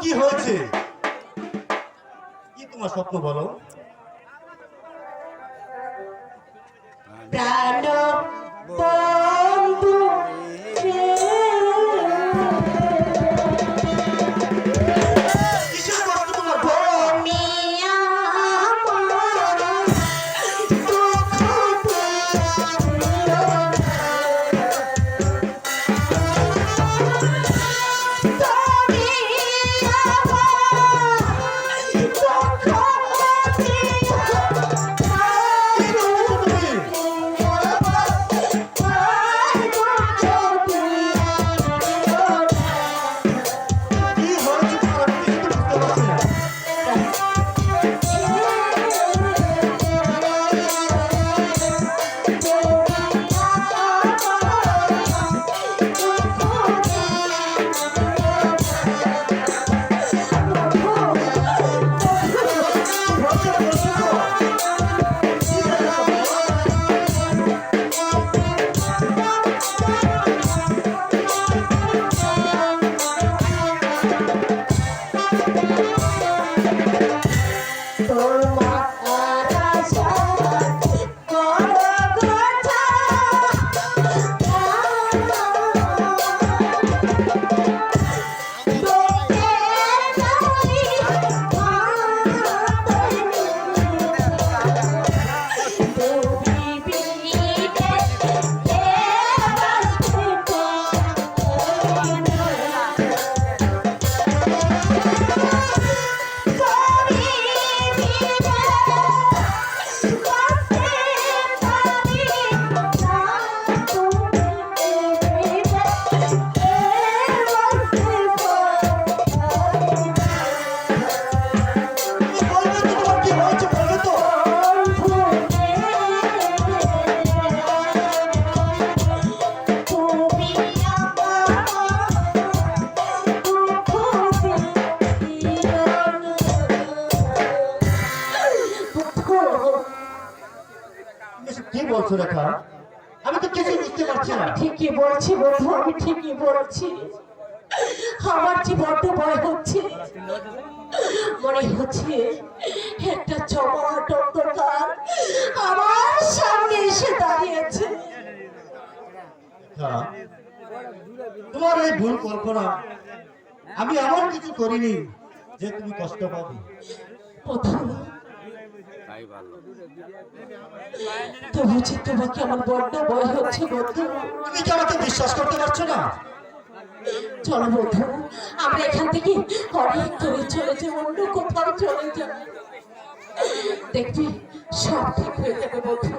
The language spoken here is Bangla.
কি হয়েছে? কি তোমার স্বপ্ন বলো? এসব কি বলছো রেখা? আমি তো কিছু বুঝতে পারছি না। ঠিকই বলছি বন্ধু আমি ঠিকই বলছি। আমার যে বড্ড ভয় হচ্ছে মনে হচ্ছে একটা চমাট অন্ধকার আমার সামনে এসে দাঁড়িয়েছে। তোমার এই ভুল কল্পনা আমি এমন কিছু করিনি যে তুমি কষ্ট পাবে। বন্ধু যে তোমাকে আমার বড্ড ভয় হচ্ছে তুমি কি আমাকে বিশ্বাস করতে পারছ না? চলো বন্ধু, আমরা এখান থেকে অনেক দূরে চলে যাই অন্য কোথাও দেখবি, সব ঠিক হয়ে যাবে বন্ধু।